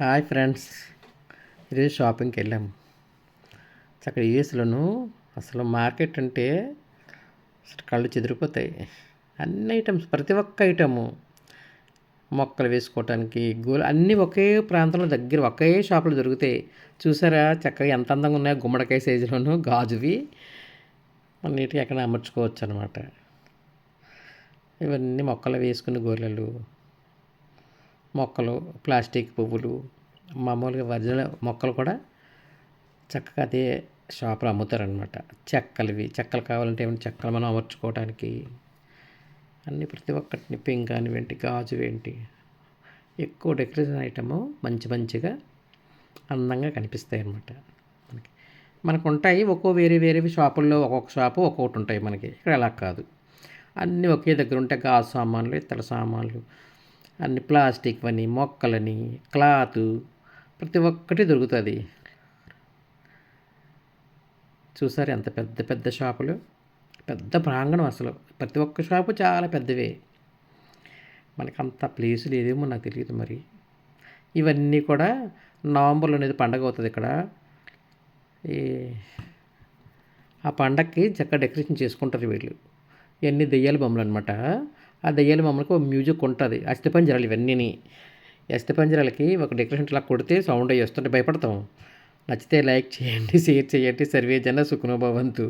Hi friends ఈరోజు షాపింగ్కి వెళ్ళాము. అక్కడ యూఎస్లోను అసలు మార్కెట్ అంటే అసలు కళ్ళు చెదిరిపోతాయి. అన్ని ఐటమ్స్ ప్రతి ఒక్క ఐటము మొక్కలు వేసుకోవటానికి గోలు అన్నీ ఒకే ప్రాంతంలో దగ్గర ఒకే షాపులో దొరుకుతాయి చూసారా? చక్కగా ఎంత అందంగా ఉన్నాయో గుమ్మడికాయ సైజులోను గాజువి. అన్నిటికీ ఎక్కడ అమర్చుకోవచ్చు అనమాట ఇవన్నీ మొక్కలు వేసుకునే గోర్రెలు మొక్కలు ప్లాస్టిక్ పువ్వులు మామూలుగా ఒరిజినల్ మొక్కలు కూడా చక్కగా అదే షాప్లో అమ్ముతారనమాట చెక్కలవి చెక్కలు కావాలంటే ఏమైనా చెక్కలు మనం అమర్చుకోవడానికి అన్నీ ప్రతి ఒక్కటిని పింక్ కానివేంటి గాజు ఏంటి ఎక్కువ డెకరేషన్ ఐటము మంచి మంచిగా అందంగా కనిపిస్తాయి అన్నమాట మనకి. మనకు ఉంటాయి ఒక్కో వేరే వేరే షాపుల్లో ఒక్కొక్క షాపు ఒక్కొక్కటి ఉంటాయి మనకి. ఇక్కడ అలా కాదు. అన్నీ ఒకే దగ్గర ఉంటాయి గాజు సామాన్లు ఇతర సామాన్లు అన్ని ప్లాస్టిక్ అని మొక్కలని క్లాత్ ప్రతి ఒక్కటి దొరుకుతుంది. చూసారు ఎంత పెద్ద పెద్ద షాపులు? పెద్ద ప్రాంగణం అసలు. ప్రతి ఒక్క షాపు చాలా పెద్దవే. మనకి అంత ప్లేస్ లేదేమో నాకు తెలియదు మరి. ఇవన్నీ కూడా నవంబర్లో అనేది పండగ అవుతుంది ఇక్కడ. ఈ ఆ పండగకి చక్కగా డెకరేషన్ చేసుకుంటారు వీళ్ళు. ఇవన్నీ దెయ్యాల బొమ్మలు అనమాట ఆ దయ్యాలు మమ్మల్ని ఒక మ్యూజిక్ ఉంటుంది. అస్థిపంజరాలు ఇవన్నీ అస్థిపంజరాలకి ఒక డెకరేషన్ ఇలా కొడితే సౌండ్ అయ్యి వస్తుంటే భయపడతాం. నచ్చితే లైక్ చేయండి షేర్ చేయండి. సర్వే జన సుఖనోభవంతు